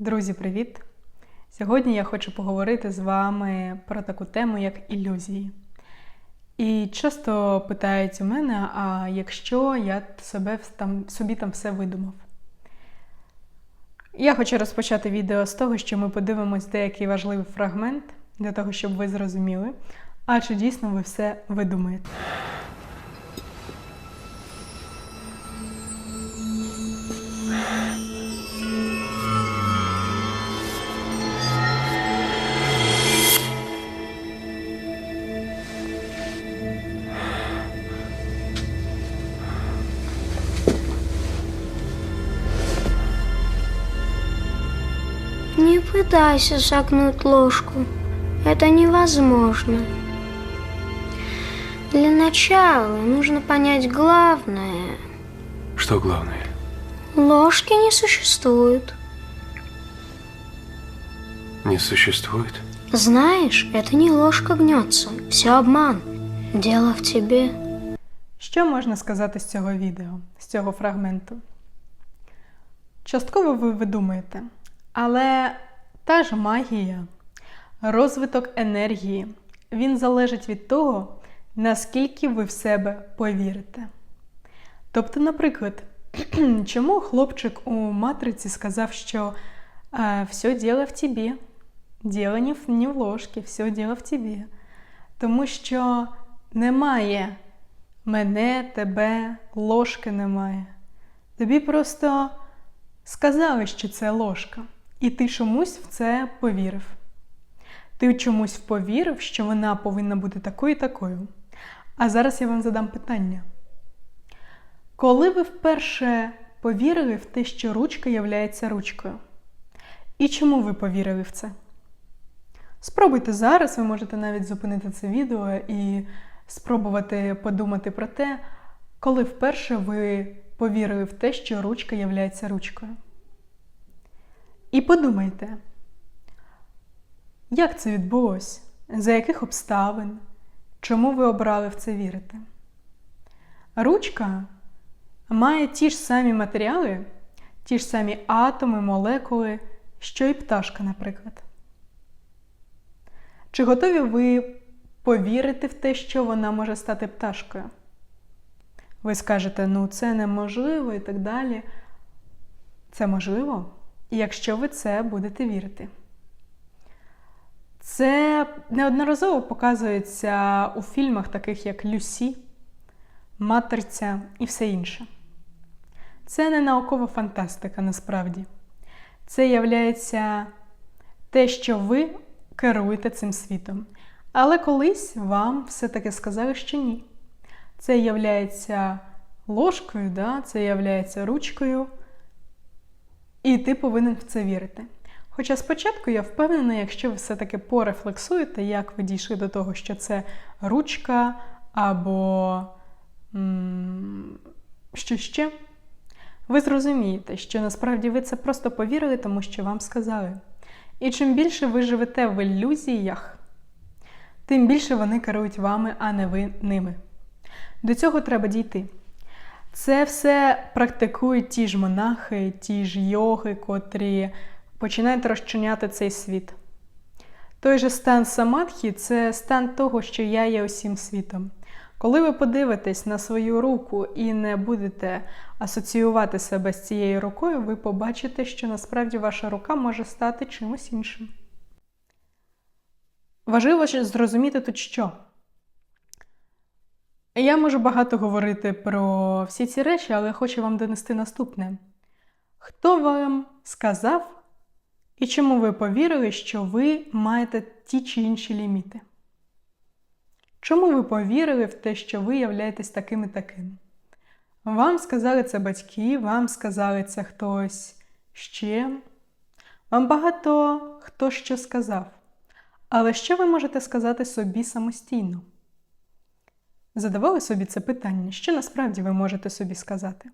Друзі, привіт! Сьогодні я хочу поговорити з вами про таку тему, як ілюзії. І часто питають у мене, а якщо я себе там, собі там все видумав? Я хочу розпочати відео з того, що ми подивимось деякий важливий фрагмент для того, щоб ви зрозуміли, а чи дійсно ви все видумаєте. пытайся согнуть ложку. Это невозможно. Для начала нужно понять главное. Что главное? Ложки не существует. Не существует? Знаешь, это не ложка гнется. Все обман. Дело в тебе. Що можна сказати з цього відео, з цього фрагменту? Частково ви видумаєте, але та ж магія, розвиток енергії, він залежить від того, наскільки ви в себе повірите. Тобто, наприклад, чому хлопчик у матриці сказав, що «А, все діло в тобі, діло не в, ложці, все діло в тобі. Тому що немає мене, тебе, ложки немає. Тобі просто сказали, що це ложка, і ти чомусь в це повірив. Ти чомусь повірив, що вона повинна бути такою і такою. А зараз я вам задам питання. Коли ви вперше повірили в те, що ручка являється ручкою? І чому ви повірили в це? Спробуйте зараз, ви можете навіть зупинити це відео і спробувати подумати про те, коли вперше ви повірили в те, що ручка являється ручкою. І подумайте, як це відбулося? За яких обставин? Чому ви обрали в це вірити? Ручка має ті ж самі матеріали, ті ж самі атоми, молекули, що і пташка, наприклад. Чи готові ви повірити в те, що вона може стати пташкою? Ви скажете, ну це неможливо і так далі. Це можливо, якщо ви це будете вірити. Це неодноразово показується у фільмах, таких як Люсі, Матриця і все інше. Це не наукова фантастика насправді. Це являється те, що ви керуєте цим світом. Але колись вам все-таки сказали, що ні. Це являється ложкою, да? це являється ручкою, і ти повинен в це вірити. Хоча спочатку я впевнена, якщо ви все-таки порефлексуєте, як ви дійшли до того, що це ручка або м- що ще, ви зрозумієте, що насправді ви це просто повірили, тому що вам сказали. І чим більше ви живете в ілюзіях, тим більше вони керують вами, а не ви ними. До цього треба дійти. Це все практикують ті ж монахи, ті ж йоги, котрі починають розчиняти цей світ. Той же стан самадхі це стан того, що я є усім світом. Коли ви подивитесь на свою руку і не будете асоціювати себе з цією рукою, ви побачите, що насправді ваша рука може стати чимось іншим. Важливо зрозуміти тут що. Я можу багато говорити про всі ці речі, але хочу вам донести наступне. Хто вам сказав і чому ви повірили, що ви маєте ті чи інші ліміти? Чому ви повірили в те, що ви являєтесь таким і таким? Вам сказали це батьки, вам сказали це хтось ще. Вам багато хто що сказав. Але що ви можете сказати собі самостійно? Задавали собі це питання, що насправді ви можете собі сказати?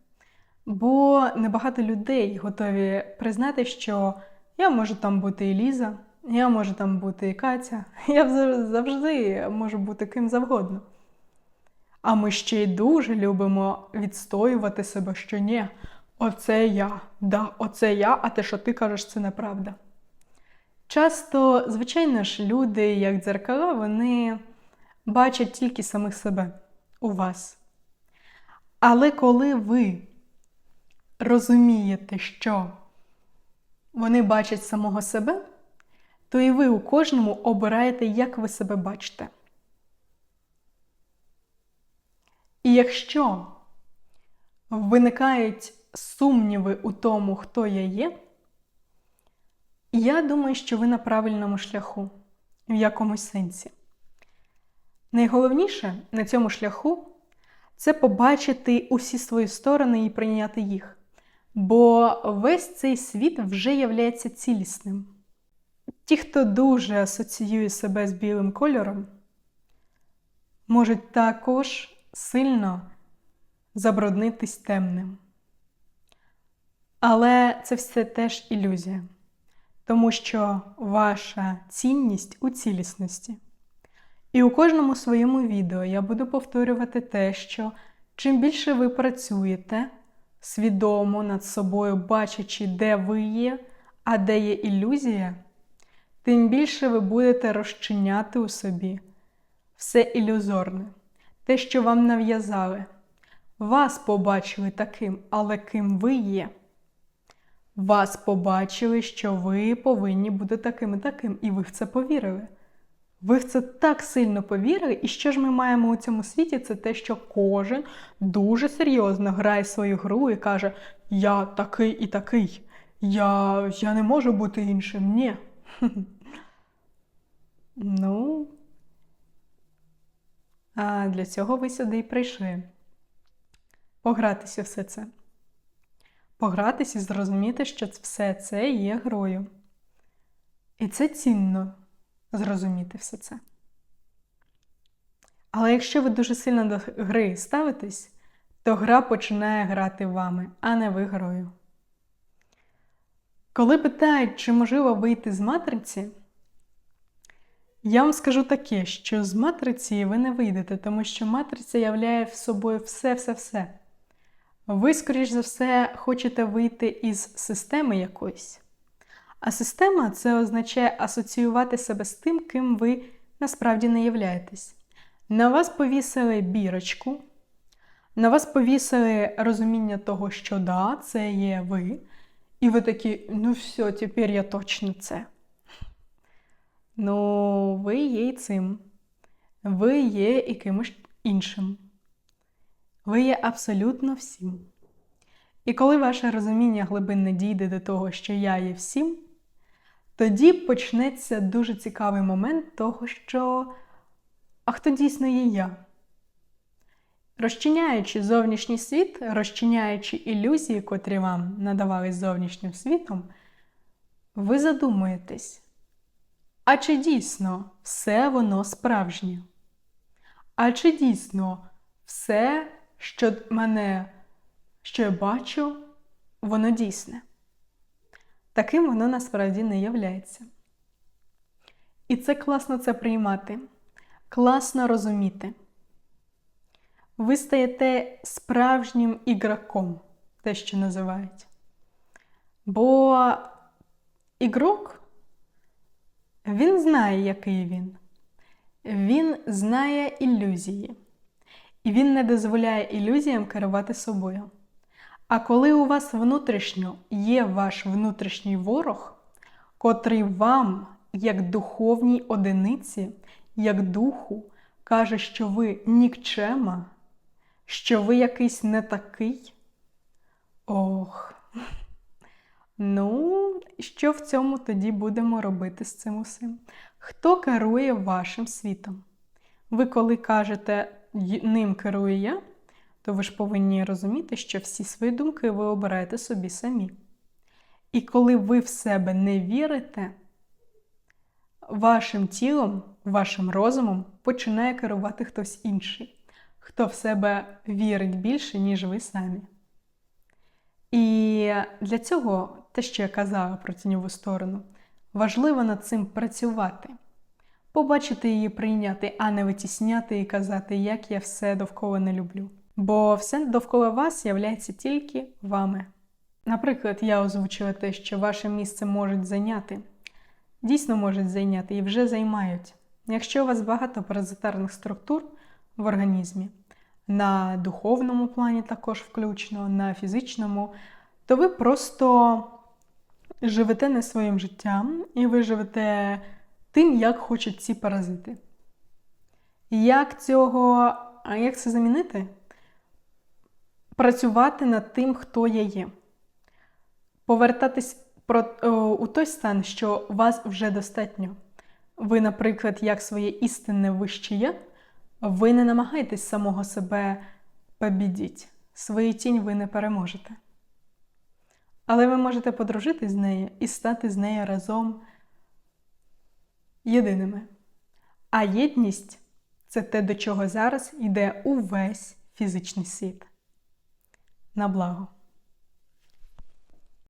Бо небагато людей готові признати, що я можу там бути і Ліза, я можу там бути і Катя, я завжди можу бути ким завгодно. А ми ще й дуже любимо відстоювати себе, що ні. оце я, да, оце я, а те, що ти кажеш, це неправда. Часто, звичайно ж, люди, як дзеркала, вони бачать тільки самих себе у вас. Але коли ви розумієте, що вони бачать самого себе, то і ви у кожному обираєте, як ви себе бачите. І якщо виникають сумніви у тому, хто я є, я думаю, що ви на правильному шляху в якомусь сенсі. Найголовніше на цьому шляху це побачити усі свої сторони і прийняти їх. Бо весь цей світ вже являється цілісним. Ті, хто дуже асоціює себе з білим кольором, можуть також сильно забруднитись темним. Але це все теж ілюзія, тому що ваша цінність у цілісності. І у кожному своєму відео я буду повторювати те, що чим більше ви працюєте свідомо над собою, бачачи, де ви є, а де є ілюзія, тим більше ви будете розчиняти у собі все ілюзорне, те, що вам нав'язали. Вас побачили таким, але ким ви є. Вас побачили, що ви повинні бути таким і таким, і ви в це повірили. Ви в це так сильно повірили, і що ж ми маємо у цьому світі? Це те, що кожен дуже серйозно грає свою гру і каже: Я такий і такий, я, я не можу бути іншим. Ні. Ну, а для цього ви сюди і прийшли. Погратися все це. Погратися і зрозуміти, що все це є грою. І це цінно зрозуміти все це. Але якщо ви дуже сильно до гри ставитесь, то гра починає грати вами, а не ви грою. Коли питають, чи можливо вийти з матриці, я вам скажу таке, що з матриці ви не вийдете, тому що матриця являє в собою все-все-все. Ви, скоріш за все, хочете вийти із системи якоїсь. А система це означає асоціювати себе з тим, ким ви насправді не являєтесь. На вас повісили бірочку, на вас повісили розуміння того, що да, це є ви. І ви такі, ну все, тепер я точно це. Ну, ви є і цим. Ви є і кимось іншим. Ви є абсолютно всім. І коли ваше розуміння глибинне дійде до того, що я є всім, тоді почнеться дуже цікавий момент того, що а хто дійсно є я? Розчиняючи зовнішній світ, розчиняючи ілюзії, котрі вам надавались зовнішнім світом, ви задумуєтесь, а чи дійсно все воно справжнє? А чи дійсно все, що мене, що я бачу, воно дійсне? Таким воно насправді не являється. І це класно це приймати, класно розуміти. Ви стаєте справжнім ігроком, те, що називають. Бо ігрок, він знає, який він. Він знає ілюзії. І він не дозволяє ілюзіям керувати собою. А коли у вас внутрішньо є ваш внутрішній ворог, котрий вам, як духовній одиниці, як духу, каже, що ви нікчема, що ви якийсь не такий. Ох. Ну, що в цьому тоді будемо робити з цим усім? Хто керує вашим світом? Ви, коли кажете, ним керую я, то ви ж повинні розуміти, що всі свої думки ви обираєте собі самі. І коли ви в себе не вірите, вашим тілом, вашим розумом починає керувати хтось інший, хто в себе вірить більше, ніж ви самі. І для цього, те, що я казала про тіньову сторону, важливо над цим працювати, побачити її прийняти, а не витісняти і казати, як я все довкола не люблю. Бо все довкола вас являється тільки вами. Наприклад, я озвучила те, що ваше місце можуть зайняти. Дійсно можуть зайняти і вже займають. Якщо у вас багато паразитарних структур в організмі, на духовному плані також включно, на фізичному, то ви просто живете не своїм життям і ви живете тим, як хочуть ці паразити. Як цього, як це замінити? Працювати над тим, хто я є. Повертатись про, о, у той стан, що вас вже достатньо. Ви, наприклад, як своє істинне вище я, ви не намагаєтесь самого себе побідіть. Свою тінь ви не переможете. Але ви можете подружити з нею і стати з нею разом єдиними. А єдність це те, до чого зараз йде увесь фізичний світ. На благо.